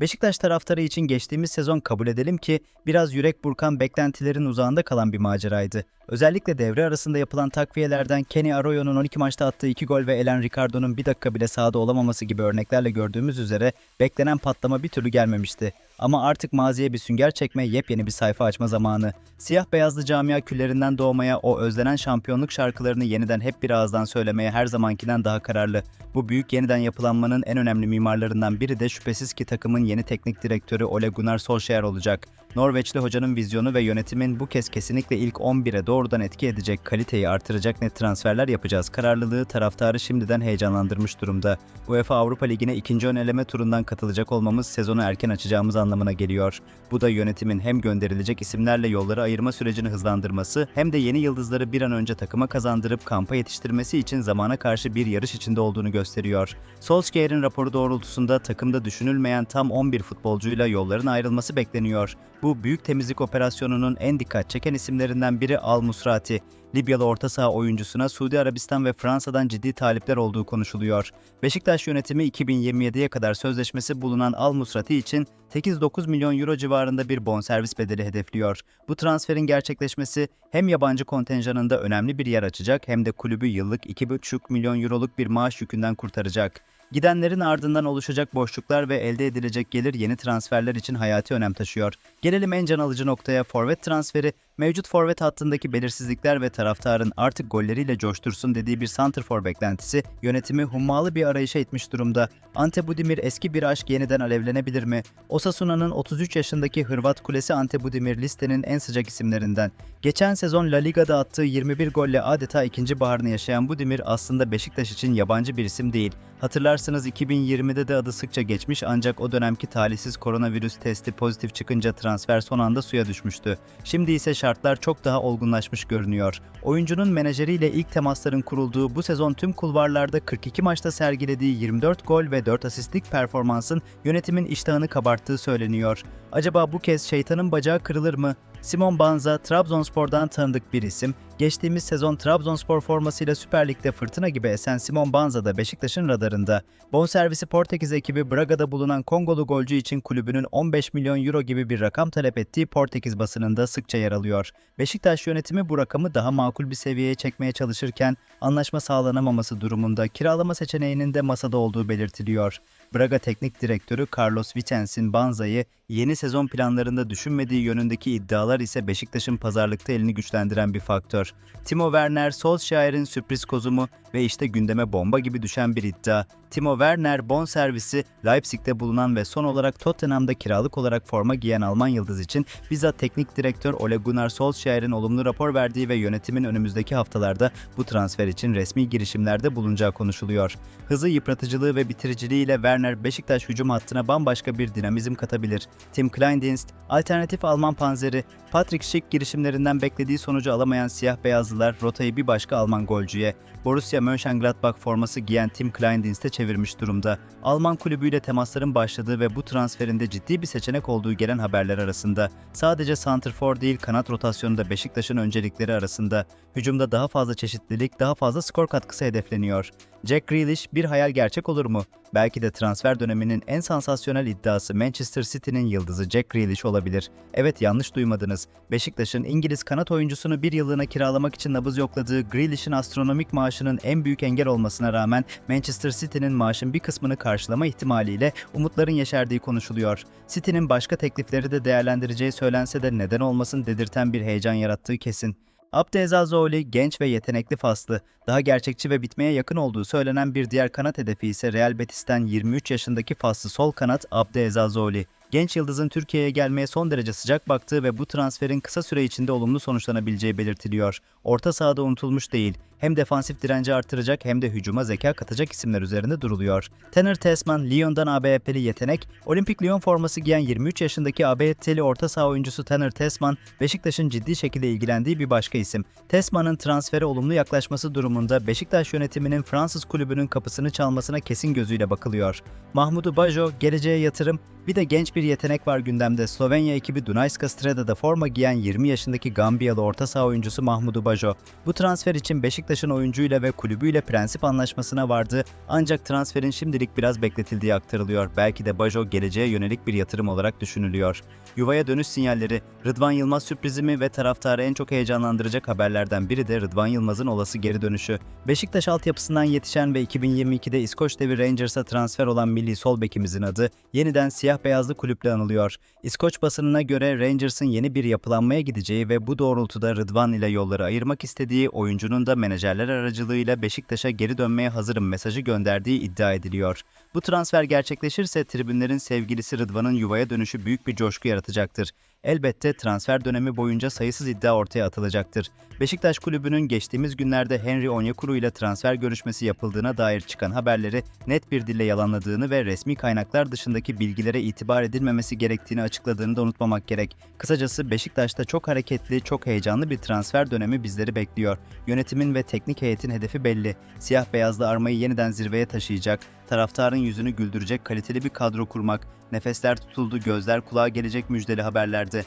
Beşiktaş taraftarı için geçtiğimiz sezon kabul edelim ki biraz yürek burkan beklentilerin uzağında kalan bir maceraydı. Özellikle devre arasında yapılan takviyelerden Kenny Arroyo'nun 12 maçta attığı 2 gol ve Elen Ricardo'nun bir dakika bile sahada olamaması gibi örneklerle gördüğümüz üzere beklenen patlama bir türlü gelmemişti. Ama artık maziye bir sünger çekme, yepyeni bir sayfa açma zamanı. Siyah beyazlı camia küllerinden doğmaya, o özlenen şampiyonluk şarkılarını yeniden hep bir ağızdan söylemeye her zamankinden daha kararlı. Bu büyük yeniden yapılanmanın en önemli mimarlarından biri de şüphesiz ki takımın yeni teknik direktörü Ole Gunnar Solskjaer olacak. Norveçli hocanın vizyonu ve yönetimin bu kez kesinlikle ilk 11'e doğrudan etki edecek, kaliteyi artıracak net transferler yapacağız. Kararlılığı taraftarı şimdiden heyecanlandırmış durumda. UEFA Avrupa Ligi'ne ikinci ön eleme turundan katılacak olmamız sezonu erken açacağımız anlamına geliyor. Bu da yönetimin hem gönderilecek isimlerle yolları ayırma sürecini hızlandırması hem de yeni yıldızları bir an önce takıma kazandırıp kampa yetiştirmesi için zamana karşı bir yarış içinde olduğunu gösteriyor. Solskjaer'in raporu doğrultusunda takımda düşünülmeyen tam 11 futbolcuyla yolların ayrılması bekleniyor. Bu büyük temizlik operasyonunun en dikkat çeken isimlerinden biri Al Musrati. Libyalı orta saha oyuncusuna Suudi Arabistan ve Fransa'dan ciddi talipler olduğu konuşuluyor. Beşiktaş yönetimi 2027'ye kadar sözleşmesi bulunan Al Musrati için 8-9 milyon euro civarında bir bonservis bedeli hedefliyor. Bu transferin gerçekleşmesi hem yabancı kontenjanında önemli bir yer açacak hem de kulübü yıllık 2,5 milyon euroluk bir maaş yükünden kurtaracak. Gidenlerin ardından oluşacak boşluklar ve elde edilecek gelir yeni transferler için hayati önem taşıyor. Gelelim en can alıcı noktaya forvet transferi. Mevcut forvet hattındaki belirsizlikler ve taraftarın artık golleriyle coştursun dediği bir santrfor beklentisi yönetimi hummalı bir arayışa itmiş durumda. Ante Budimir eski bir aşk yeniden alevlenebilir mi? Osasuna'nın 33 yaşındaki Hırvat kulesi Ante Budimir listenin en sıcak isimlerinden. Geçen sezon La Liga'da attığı 21 golle adeta ikinci baharını yaşayan Budimir aslında Beşiktaş için yabancı bir isim değil. Hatırlarsınız 2020'de de adı sıkça geçmiş ancak o dönemki talihsiz koronavirüs testi pozitif çıkınca transfer son anda suya düşmüştü. Şimdi ise şartlar çok daha olgunlaşmış görünüyor. Oyuncunun menajeriyle ilk temasların kurulduğu bu sezon tüm kulvarlarda 42 maçta sergilediği 24 gol ve 4 asistlik performansın yönetimin iştahını kabarttığı söyleniyor. Acaba bu kez şeytanın bacağı kırılır mı? Simon Banza, Trabzonspor'dan tanıdık bir isim. Geçtiğimiz sezon Trabzonspor formasıyla Süper Lig'de fırtına gibi esen Simon Banza da Beşiktaş'ın radarında. Bonservisi Portekiz ekibi Braga'da bulunan Kongolu golcü için kulübünün 15 milyon euro gibi bir rakam talep ettiği Portekiz basınında sıkça yer alıyor. Beşiktaş yönetimi bu rakamı daha makul bir seviyeye çekmeye çalışırken anlaşma sağlanamaması durumunda kiralama seçeneğinin de masada olduğu belirtiliyor. Braga Teknik Direktörü Carlos Vicens'in Banza'yı yeni sezon planlarında düşünmediği yönündeki iddialar ise Beşiktaş'ın pazarlıkta elini güçlendiren bir faktör. Timo Werner, Solskjaer'in sürpriz kozumu ve işte gündeme bomba gibi düşen bir iddia. Timo Werner bonservisi Leipzig'te bulunan ve son olarak Tottenham'da kiralık olarak forma giyen Alman yıldız için bizzat teknik direktör Ole Gunnar Solskjaer'in olumlu rapor verdiği ve yönetimin önümüzdeki haftalarda bu transfer için resmi girişimlerde bulunacağı konuşuluyor. Hızı, yıpratıcılığı ve bitiriciliğiyle Werner Beşiktaş hücum hattına bambaşka bir dinamizm katabilir. Tim Kleindienst, alternatif Alman panzeri, Patrick Schick girişimlerinden beklediği sonucu alamayan siyah beyazlılar rotayı bir başka Alman golcüye, Borussia Mönchengladbach forması giyen Tim Kleindienst'e çevirmiş durumda. Alman kulübüyle temasların başladığı ve bu transferinde ciddi bir seçenek olduğu gelen haberler arasında. Sadece santrfor değil kanat rotasyonu da Beşiktaş'ın öncelikleri arasında. Hücumda daha fazla çeşitlilik, daha fazla skor katkısı hedefleniyor. Jack Grealish bir hayal gerçek olur mu? Belki de transfer döneminin en sansasyonel iddiası Manchester City'nin yıldızı Jack Grealish olabilir. Evet yanlış duymadınız. Beşiktaş'ın İngiliz kanat oyuncusunu bir yıllığına kiralamak için nabız yokladığı Grealish'in astronomik maaşının en büyük engel olmasına rağmen Manchester City'nin maaşın bir kısmını karşılama ihtimaliyle umutların yeşerdiği konuşuluyor. City'nin başka teklifleri de değerlendireceği söylense de neden olmasın dedirten bir heyecan yarattığı kesin. Abde Ezazoğlu genç ve yetenekli faslı, daha gerçekçi ve bitmeye yakın olduğu söylenen bir diğer kanat hedefi ise Real Betis'ten 23 yaşındaki faslı sol kanat Abde Ezazoğlu. Genç yıldızın Türkiye'ye gelmeye son derece sıcak baktığı ve bu transferin kısa süre içinde olumlu sonuçlanabileceği belirtiliyor. Orta sahada unutulmuş değil, hem defansif direnci artıracak hem de hücuma zeka katacak isimler üzerinde duruluyor. Tanner Tesman, Lyon'dan ABP'li yetenek, Olimpik Lyon forması giyen 23 yaşındaki ABP'li orta saha oyuncusu Tanner Tesman, Beşiktaş'ın ciddi şekilde ilgilendiği bir başka isim. Tesman'ın transfere olumlu yaklaşması durumunda Beşiktaş yönetiminin Fransız kulübünün kapısını çalmasına kesin gözüyle bakılıyor. Mahmudu Bajo, geleceğe yatırım, bir de genç bir bir yetenek var gündemde. Slovenya ekibi Dunajska Strada'da forma giyen 20 yaşındaki Gambiyalı orta saha oyuncusu Mahmudu Bajo. Bu transfer için Beşiktaş'ın oyuncuyla ve kulübüyle prensip anlaşmasına vardı. Ancak transferin şimdilik biraz bekletildiği aktarılıyor. Belki de Bajo geleceğe yönelik bir yatırım olarak düşünülüyor. Yuvaya dönüş sinyalleri, Rıdvan Yılmaz sürprizi mi ve taraftarı en çok heyecanlandıracak haberlerden biri de Rıdvan Yılmaz'ın olası geri dönüşü. Beşiktaş altyapısından yetişen ve 2022'de İskoç devi Rangers'a transfer olan milli sol bekimizin adı yeniden siyah beyazlı kulüple anılıyor. İskoç basınına göre Rangers'ın yeni bir yapılanmaya gideceği ve bu doğrultuda Rıdvan ile yolları ayırmak istediği oyuncunun da menajerler aracılığıyla Beşiktaş'a geri dönmeye hazırım mesajı gönderdiği iddia ediliyor. Bu transfer gerçekleşirse tribünlerin sevgilisi Rıdvan'ın yuvaya dönüşü büyük bir coşku yaratacaktır. Elbette transfer dönemi boyunca sayısız iddia ortaya atılacaktır. Beşiktaş kulübünün geçtiğimiz günlerde Henry Onyekuru ile transfer görüşmesi yapıldığına dair çıkan haberleri net bir dille yalanladığını ve resmi kaynaklar dışındaki bilgilere itibar edilmemesi gerektiğini açıkladığını da unutmamak gerek. Kısacası Beşiktaş'ta çok hareketli, çok heyecanlı bir transfer dönemi bizleri bekliyor. Yönetimin ve teknik heyetin hedefi belli. Siyah beyazlı armayı yeniden zirveye taşıyacak, taraftarın yüzünü güldürecek kaliteli bir kadro kurmak, nefesler tutuldu, gözler kulağa gelecek müjdeli haberlerde.